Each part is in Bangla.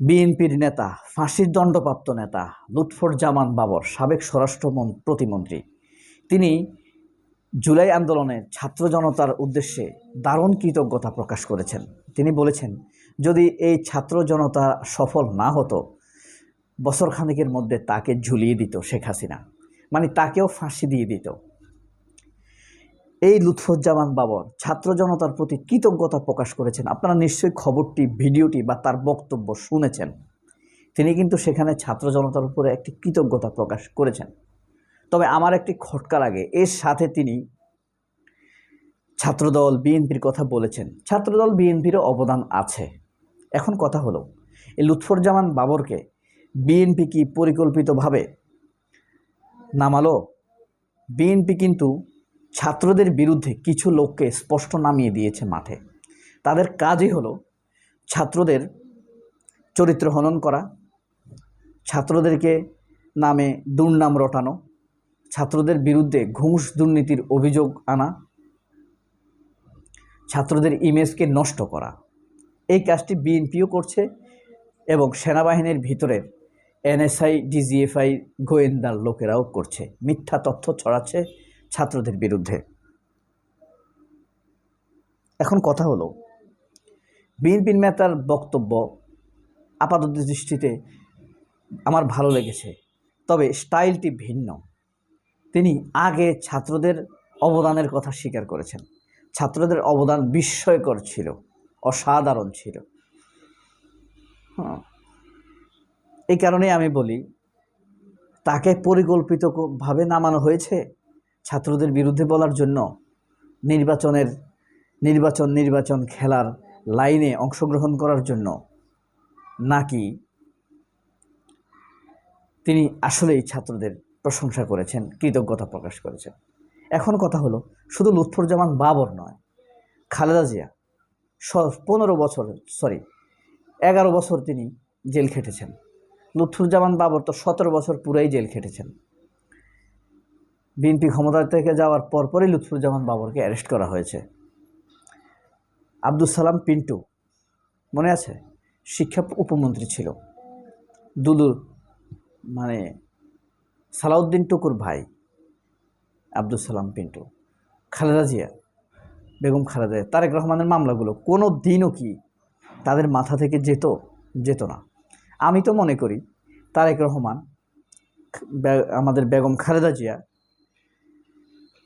বিএনপির নেতা, ফাঁসির দণ্ডপ্রাপ্ত নেতা লুৎফর-জামান বাবর, সাবেক স্বরাষ্ট্র প্রতিমন্ত্রী। তিনি জুলাই আন্দোলনে ছাত্র জনতার উদ্দেশ্যে দারুণ কৃতজ্ঞতা প্রকাশ করেছেন। তিনি বলেছেন, যদি এই ছাত্র জনতা সফল না হতো বছর খানেকের মধ্যে তাকে ঝুলিয়ে দিত শেখ হাসিনা। মানে তাকেও ফাঁসি দিয়ে দিত। এই লুৎফুজ্জামান বাবর, ছাত্র জনতার প্রতি কৃতজ্ঞতা প্রকাশ করেছেন। আপনারা নিশ্চয়ই খবরটি, ভিডিওটি বা তার বক্তব্য শুনেছেন। তিনি কিন্তু সেখানে ছাত্র জনতার উপরে একটি কৃতজ্ঞতা প্রকাশ করেছেন। তবে আমার একটি খটকা লাগে, এর সাথে তিনি ছাত্রদল, বিএনপির কথা বলেছেন। ছাত্রদল, বিএনপিরও অবদান আছে। এখন কথা হলো, এই লুৎফরজামান বাবরকে বিএনপি কি পরিকল্পিতভাবে নামালো? বিএনপি কিন্তু ছাত্রদের বিরুদ্ধে কিছু লোককে স্পষ্ট নামিয়ে দিয়েছে মাঠে। তাদের কাজই হলো ছাত্রদের চরিত্র হনন করা, ছাত্রদেরকে নামে দুর্নাম রটানো, ছাত্রদের বিরুদ্ধে ঘুষ দুর্নীতির অভিযোগ আনা, ছাত্রদের ইমেজকে নষ্ট করা। এই কাজটি বিএনপিও করছে এবং সেনাবাহিনীর ভিতরের এনএসআই, ডিজিএফআই গোয়েন্দার লোকেরাও করছে। মিথ্যা তথ্য ছড়াচ্ছে ছাত্রদের বিরুদ্ধে। এখন কথা হলো বিএনপির নেতার বক্তব্য আপাতত দৃষ্টিতে আমার ভালো লেগেছে, তবে স্টাইলটি ভিন্ন। তিনি আগে ছাত্রদের অবদানের কথা স্বীকার করেছেন। ছাত্রদের অবদান বিস্ময়কর ছিল, অসাধারণ ছিল। হ্যাঁ এই কারণে আমি বলি, তাকে পরিকল্পিতভাবে নামানো হয়েছে? ছাত্রদের বিরুদ্ধে বলার জন্য নির্বাচনের নির্বাচন নির্বাচন খেলার লাইনে অংশগ্রহণ করার জন্য নাকি তিনি আসলেই ছাত্রদের প্রশংসা করেছেন, কৃতজ্ঞতা প্রকাশ করেছেন? এখন কথা হলো, শুধু লুৎফুজ্জামান বাবর নয়, খালেদা জিয়া, স- পনেরো বছর সরি এগারো বছর তিনি জেল খেটেছেন। লুৎফুজ্জামান বাবর তো সতেরো বছর পুরাই জেল খেটেছেন। বিএনপি ক্ষমতা থেকে যাওয়ার পরপরই লুৎফুজ্জামান বাবরকে অ্যারেস্ট করা হয়েছে। আব্দুল সালাম পিন্টু মনে আছে? শিক্ষা উপমন্ত্রী ছিল। দুদুর মানে সালাউদ্দিন টুকুর ভাই আব্দুল সালাম পিন্টু। খালেদা জিয়া বেগম খালেদা জিয়া, তারেক রহমানের মামলাগুলো কোনো দিনও কি তাদের মাথা থেকে যেত যেত না। আমি তো মনে করি তারেক রহমান আমাদের বেগম খালেদা জিয়া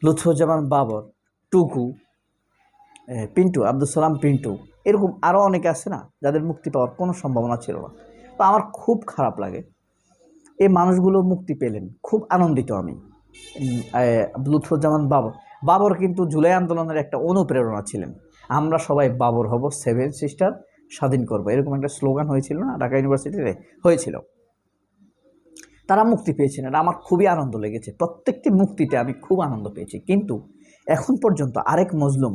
লুৎফুজ্জামান বাবর, টুকু পিন্টু আব্দুল সালাম পিন্টু, এরকম আরও অনেকে আছে না যাদের মুক্তি পাওয়ার কোনো সম্ভাবনা ছিল না। তো আমার খুব খারাপ লাগে এই মানুষগুলো মুক্তি পেলেন, খুব আনন্দিত আমি লুৎফুজ্জামান বাবর। বাবর কিন্তু জুলাই আন্দোলনের একটা অনুপ্রেরণা ছিলেন। আমরা সবাই বাবর হব, সেভেন সিস্টার, স্বাধীন করব, এরকম একটা স্লোগান হয়েছিল না, ঢাকা ইউনিভার্সিটিতে হয়েছিল। তারা মুক্তি পেয়েছেন এটা আমার খুবই আনন্দ লেগেছে। প্রত্যেকটি মুক্তিতে আমি খুব আনন্দ পেয়েছি। কিন্তু এখন পর্যন্ত আরেক মজলুম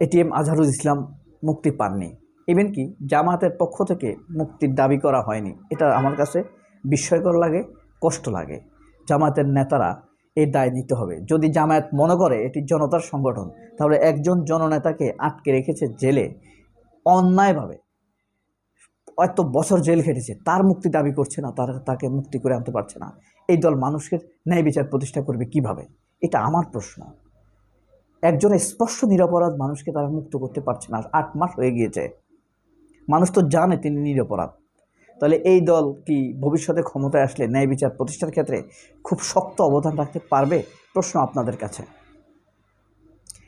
এটিএম আজহারুল ইসলাম মুক্তি পাননি। ইভেন কি জামাতের পক্ষ থেকে মুক্তির দাবি করা হয়নি। এটা আমার কাছে বিস্ময়কর লাগে, কষ্ট লাগে। জামায়াতের নেতারা এই দায় নিতে হবে। যদি জামায়াত মনে করে এটি জনতার সংগঠন, তাহলে একজন জননেতাকে আটকে রেখেছে জেলে, অন্যায়ভাবে। এত বছর জেল খেটেছে, তার মুক্তি দাবি করছে না, তার তাকে মুক্তি করে আনতে পারছে না। এই দল মানুষের ন্যায় বিচার প্রতিষ্ঠা করবে কীভাবে? এটা আমার প্রশ্ন। একজন স্পষ্ট নিরপরাধ মানুষকে তারা মুক্ত করতে পারছে না, আট মাস হয়ে গিয়েছে। মানুষ তো জানে তিনি নিরপরাধ। তাহলে এই দল কি ভবিষ্যতে ক্ষমতায় আসলে ন্যায় বিচার প্রতিষ্ঠার ক্ষেত্রে খুব শক্ত অবদান রাখতে পারবে? প্রশ্ন আপনাদের কাছে।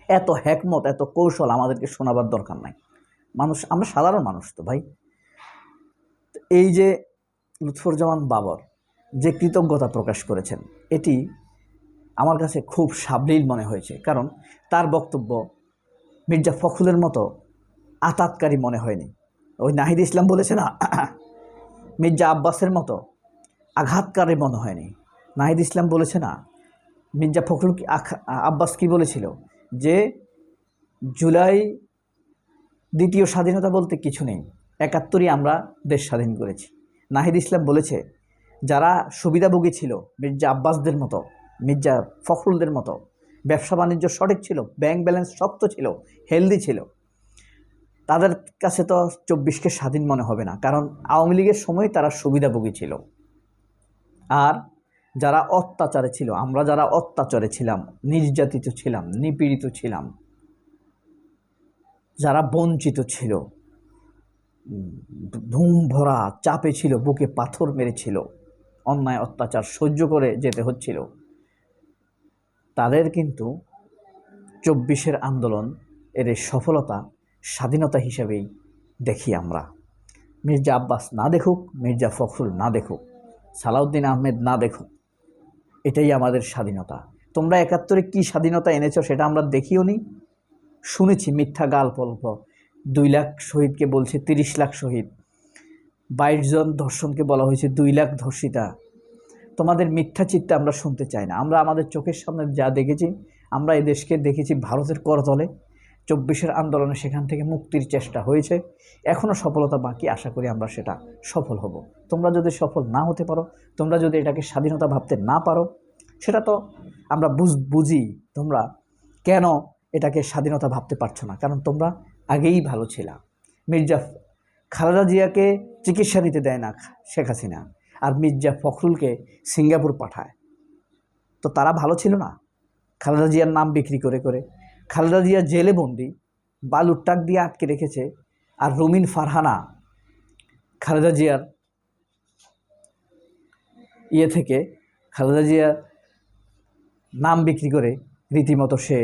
এত হ্যাকমত, এত কৌশল আমাদেরকে শোনাবার দরকার নাই। মানুষ, আমরা সাধারণ মানুষ তো ভাই। এই যে লুৎফুজ্জামান বাবর যে কৃতজ্ঞতা প্রকাশ করেছেন, এটি আমার কাছে খুব সাবলীল মনে হয়েছে। কারণ তার বক্তব্য মির্জা ফখরুলের মতো আতাতকারী মনে হয়নি। ওই নাহিদ ইসলাম বলেছে না, মির্জা আব্বাসের মতো আঘাতকারী মনে হয়নি। নাহিদ ইসলাম বলেছে না, মির্জা ফখরুল কি আব্বাস কি বলেছিল যে, জুলাই দ্বিতীয় স্বাধীনতা বলতে কিছু নেই। একাত্তরই আমরা দেশ স্বাধীন করেছি। নাহিদ ইসলাম বলেছে, যারা সুবিধাভোগী ছিল, মির্জা আব্বাসদের মতো, মির্জা ফখরুলদের মতো, ব্যবসা বাণিজ্য সঠিক ছিল ব্যাংক ব্যালেন্স শক্ত ছিল হেলদি ছিল, তাদের কাছে তো চব্বিশকে স্বাধীন মনে হবে না, কারণ আওয়ামী লীগের সময় তারা সুবিধাভোগী ছিল। আর যারা অত্যাচারে ছিল, আমরা যারা অত্যাচারে ছিলাম, নির্যাতিত ছিলাম, নিপীড়িত ছিলাম, যারা বঞ্চিত ছিল ধুম ভরা চাপে ছিল, বুকে পাথর মেরেছিল, অন্যায় অত্যাচার সহ্য করে যেতে হচ্ছিল। তাদের কিন্তু চব্বিশের আন্দোলন এর সফলতা স্বাধীনতা হিসেবেই দেখি আমরা। মির্জা আব্বাস না দেখুক, মির্জা ফখরুল না দেখুক, সালাউদ্দিন আহমেদ না দেখুক, এটাই আমাদের স্বাধীনতা। তোমরা একাত্তরে কি স্বাধীনতা এনেছো সেটা আমরা দেখিও নি শুনেছি মিথ্যা গাল পল্প দুই লাখ শহীদকে বলছে, তিরিশ লাখ শহীদ। বাইশ জন ধর্ষণকে বলা হয়েছে, দুই লাখ ধর্ষিতা। তোমাদের মিথ্যা চিত্তে আমরা শুনতে চাই না। আমরা আমাদের চোখের সামনে যা দেখেছি, আমরা এই দেশকে দেখেছি ভারতের করতলে। চব্বিশের আন্দোলনে সেখান থেকে মুক্তির চেষ্টা হয়েছে। এখনও সফলতা বাকি, আশা করি আমরা সেটা সফল হব। তোমরা যদি সফল না হতে পারো, তোমরা যদি এটাকে স্বাধীনতা ভাবতে না পারো, সেটা তো আমরা বুঝ, বুঝি তোমরা কেন এটাকে স্বাধীনতা ভাবতে পারছ না। কারণ তোমরা আগেই ভালো ছিলা মির্জা খালেদা জিয়াকে চিকিৎসা দিতে দেয় না শেখ হাসিনা আর মির্জা ফখরুলকে সিঙ্গাপুর পাঠায়। তো তারা ভালো ছিল না? খালেদা জিয়ার নাম বিক্রি করে করে। খালেদা জিয়া জেলে বন্দি বালুর টাক দিয়ে আটকে রেখেছে আর রুমিন ফারহানা খালেদা জিয়ার ইয়ে থেকে খালেদা জিয়ার নাম বিক্রি করে রীতিমতো সে